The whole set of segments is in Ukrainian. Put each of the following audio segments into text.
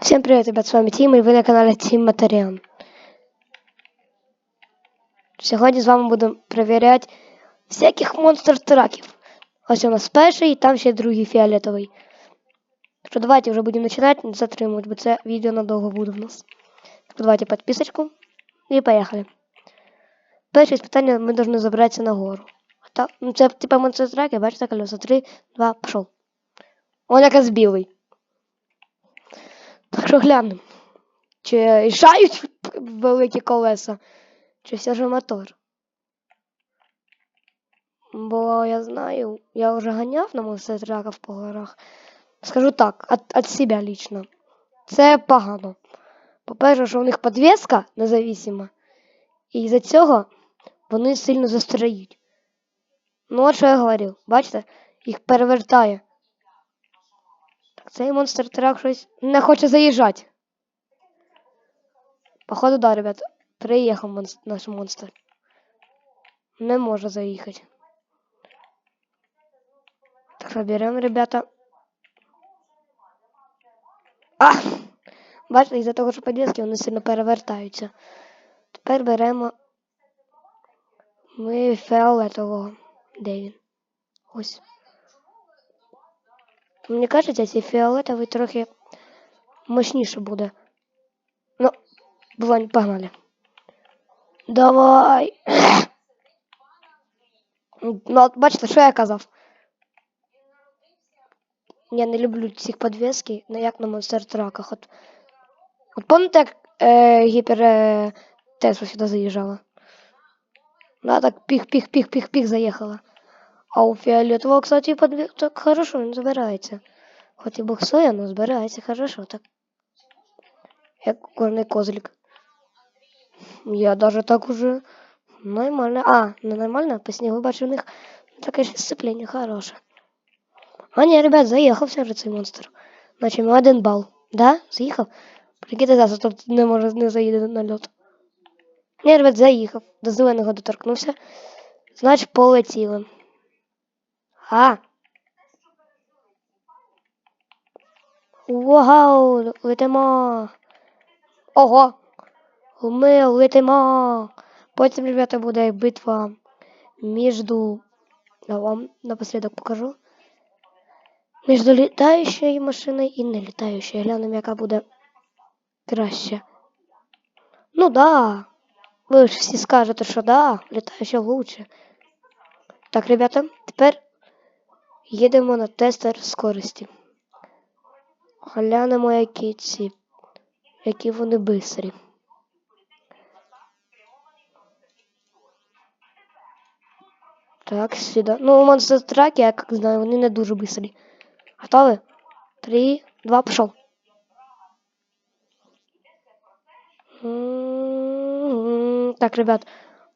Всем привет, ребят, с вами Тим, і ви на каналі Тім Матеріан. Сьогодні з вами будемо перевіряти всяких монстр траків. Ось у нас перший, і там ще другий фіолетовий. Що давайте вже будемо починати, не затримувати, бо це відео надовго буде в нас. Так, давайте підписочку і поїхали. Перше питання ми повинні забратися на гору. Та, ну це типа монстр траки, бачите колеса. 3, 2, пішов. Он якраз білий. Так що глянемо. Чи рішають великі колеса, чи все ж мотор. Бо я знаю, я вже ганяв на мотоциклах по горах. Скажу так, от, себе лично. Це погано. По-перше, що у них підвіска независима, і з-за цього вони сильно застряють. Ну, от що я говорив, бачите, їх перевертає. Цей монстр трак щось не хоче заїжджати. Походу, да, ребят. Приїхав монс- наш монстр. Не може заїхати. Так що беремо, ребята. А! Бачите, із-за того, що подвіски вони сильно перевертаються. Тепер беремо ми фіолетового. Де він? Ось. Мені кажеться, цей фіолетовий трохи мощніше буде. Ну, бувань, погнали. Давай. Ну, от бачите, що я казав? Я не люблю цих подвески, ну як на монстр траках. От, от пам'ятаєте, як е, гіпер е, Тесла сюди заїжджала? Вона так піх-піх-піх-піх-піх заїхала. А у фіолетового, кстати, подвес так хорошо він збирається. Хоч і буксує, але збирається хорошо так. Як горний козлик. Я даже так уже нормально. А, не нормально, по снегу бачу у них таке ж сцепление хороше. А ні, ребят, заїхав все ж цей монстр. Значить, ми один бал. Да? Заїхав? Прикидайте зараз, тут не може не заїде на льот. Ні, ребят, заїхав. До зеленого доторкнувся. Значить, полетіли. А. Вау, летимо. Ого. Ми летимо. Потім, ребята, буде битва між... Я вам напоследок покажу. Між літаючою машиною і не літаючою. Глянемо, яка буде краще. Ну да. Ви ж всі скажете, що да, літаюча лучше. Так, ребята, тепер їдемо на тестер скорості. Глянемо, які ці, які вони бистрі. Так, сюди. Ну, у монстр траки, я як знаю, вони не дуже бистрі. Готові? Три, два, пішов. Так, ребят.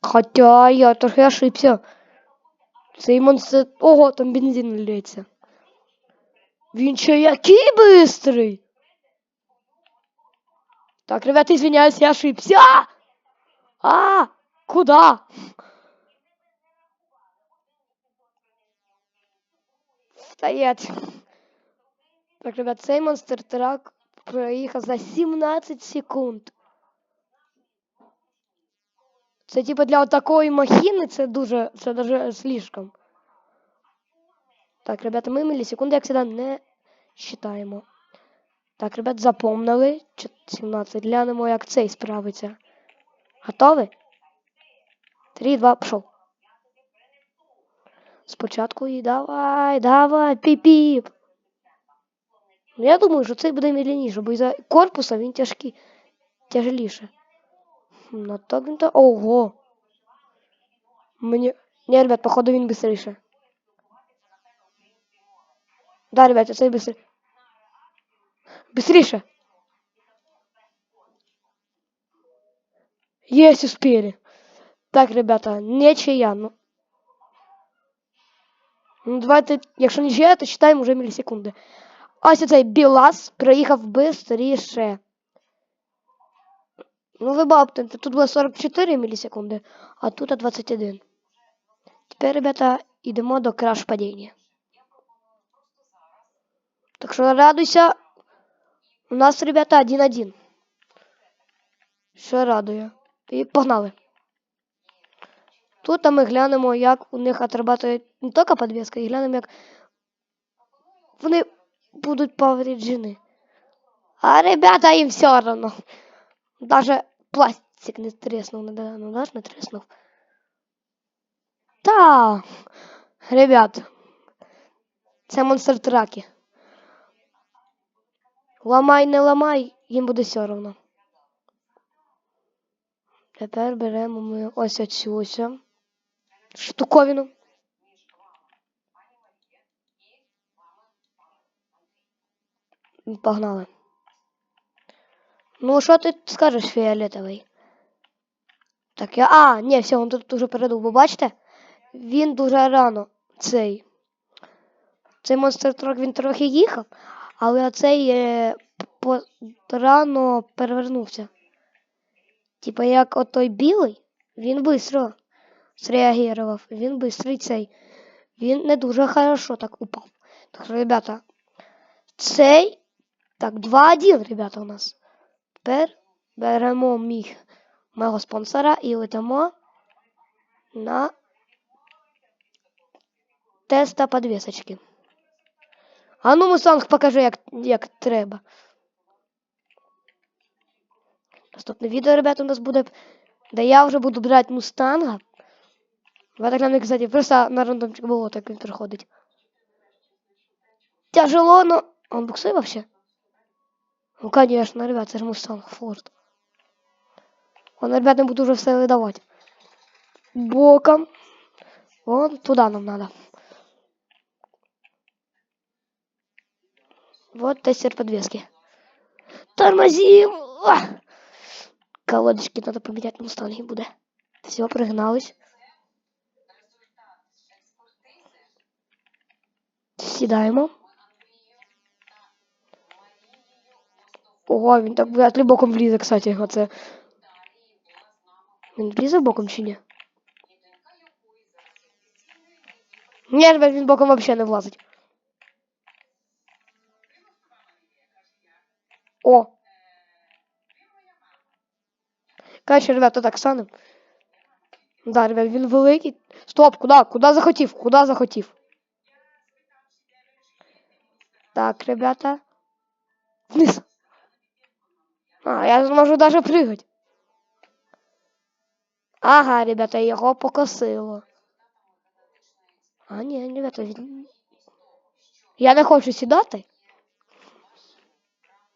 Хотя я трохи ошибся. Цей монстр... Ого, там бензин лється. Він ще який бистрий. Так, ребята, извиняюсь, я ошибся. А, куда? Стоять. Так, ребят, цей монстр трак проїхав за 17 секунд. Це типу для такої махіни це дуже, це дуже слишком. Так, ребята, ми мілісекунди, як завжди, не считаємо. Так, ребят, запомнили. 17. Глянемо, як цей справиться. Готові? 3, 2, пішов. Спочатку і давай, давай, піп-піп. Ну, я думаю, що цей буде міляніше, бо із-за корпуса він тяжкий, тяжеліше. Ну так він то. Ого! Мені. Ні, ребят, походу він быстріше. Да, ребята, цей быстріше. Быстріше! Есть, успели. Так, ребята, нічия, ну. Ну, давайте, якщо нічия, то читаємо вже мілісекунди. Ось цей Білас проїхав бистріше. Ну, ви бачите, тут було 44 мілісекунди, а тут 21. Тепер, ребята, йдемо до краш падіння. Так що радуйся. У нас, ребята, 1-1. Що радує. І погнали. Тут а ми глянемо, як у них отрабатує не тільки підвіска, і глянемо, як вони будуть повреждені. А ребята, їм все одно. Даже пластик не треснув, не, ну, наш не треснув. Та, ребят, це монстр траки. Ламай, не ламай, їм буде все одно. Тепер беремо ми ось оцю штуковину. Погнали. Ну, що ти скажеш, фіолетовий? Так, я. А, ні, все, він тут уже передув. Ви бачите? Він дуже рано цей. Цей монстр трок він трохи їхав, але цей е, по, рано перевернувся. Типа як отой білий, він швидко зреагував. Він бистрий цей. Він не дуже хорошо так упав. Так, що, ребята, цей. Так, 2-1, ребята, у нас. Тепер беремо міг мого спонсора і летимо на теста подвісочки. А ну, Мустанг, покажи, як, як треба. Наступне відео, ребята, у нас буде, де я вже буду брати Мустанга. В так нам, кстати, просто на рандомчик було, так він приходить. Тяжело, но... Он буксует вообще? Ну, конечно, ребят, це ж Мустанг Форд. Он, ребят, не буду уже все видавати. Боком. Вон туда нам надо. Вот тестер подвески. Тормозим! Ах! Колодочки надо поменять на Мустанге буде. Все, пригнались. Сідаємо. Ого, він так вряд ли боком влізе, кстати, оце. Він влізе боком чи ні? Ні, ребят, він боком вообще не влазить. О! Короче, ребята, так станем. Да, ребят, він великий. Стоп, куда? Куда захотів? Куда захотів? Так, ребята. Вниз. А, я зможу даже прыгать. Ага, ребята, його покосило. А, ні, ребята. Я не хочу сідати.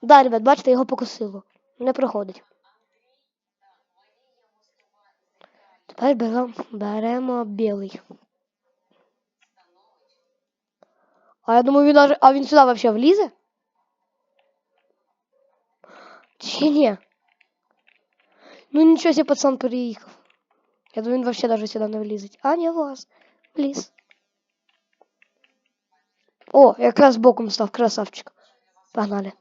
Да, ребят, бачите, його покосило. Не проходить. Тепер беремо, беремо білий. А я думаю, він даже... А він сюди вообще влізе? Чи ні? Ну нічого себе, пацан переїхав. Я думаю, він вообще даже сюди не влізить. А, не влаз. Вліз. О, якраз боком став, красавчик. Погнали.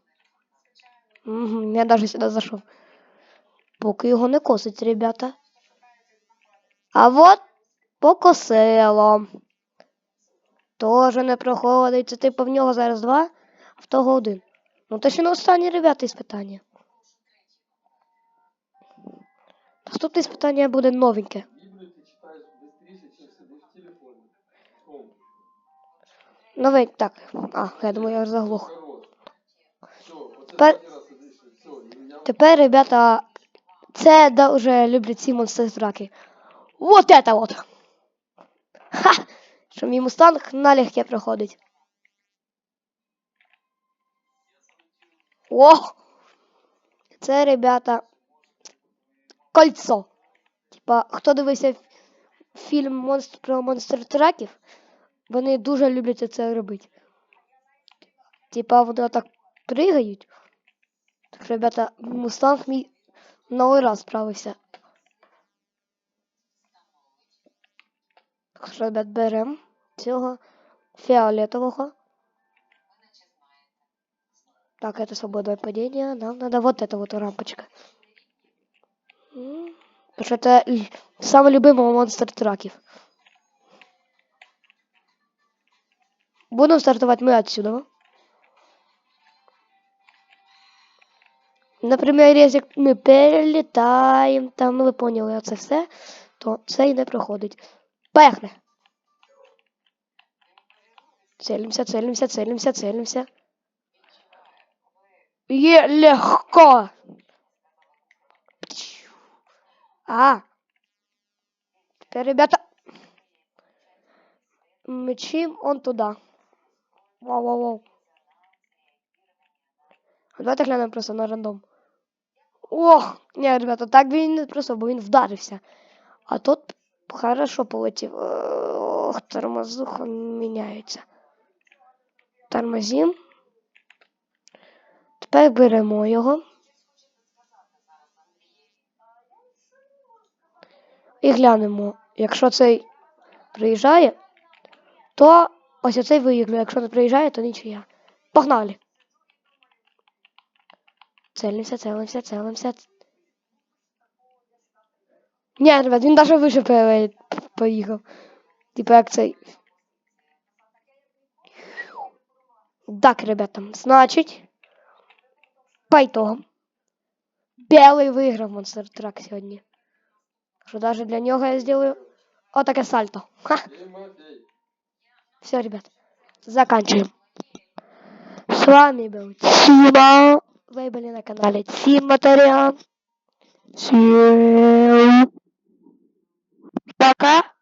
Угу, я даже сюди зайшов. Поки його не косить, ребята. А вот покосило. Тоже не проходить. Це типу в нього зараз два, а в того один. Ну то ще ребята, іспитання. Наступне іспитання буде новеньке. Новень. Так. А, я думаю, я заглух. Тепер- Тепер, ребята, це дуже люблять ці монстри драки. Вот это вот. Ха! Що мій мустанг налегке проходить. О! Це, ребята, кольцо. Типа, хто дивився фільм монстр про монстр траків, вони дуже люблять це робити. Типа, вони так пригають. Так, ребята, мустанг мій новий раз справився. Так, ребят, беремо цього фіолетового. Так, это свободное падение. Нам надо вот эта вот рампочка. М, Потому что это л- самый любимый монстр траків. Будем стартовать мы отсюда. Наприклад, якщо ми перелітаємо, там, ну ви поняли, оце все, то це і не проходить. Поехали. Целимся, целимся, целимся, целимся. Є легко. А. Теперь, ребята. Мчим он туда. Вау-вау-вау. Давайте глянемо просто на рандом. Ох, ні, ребята, так він не просто, бо він вдарився. А тут хорошо полетів. Ох, тормозуха міняється. Тормозим. Тепер беремо його. І глянемо, якщо цей приїжджає, то ось оцей виіграє. Якщо не приїжджає, то нічия. Погнали! Целимся, целимся, целимся. Ні, ребят, він навіть вище поїхав. Типа як цей. Так, ребята, значить. По итогам. Белый виграв Monster Truck сьогодні. Що даже для нього я сделаю отаке сальто. Ха! Все, ребят, заканчиваем. С вами был Тима. Вы были на канале Ториан. Всем пока.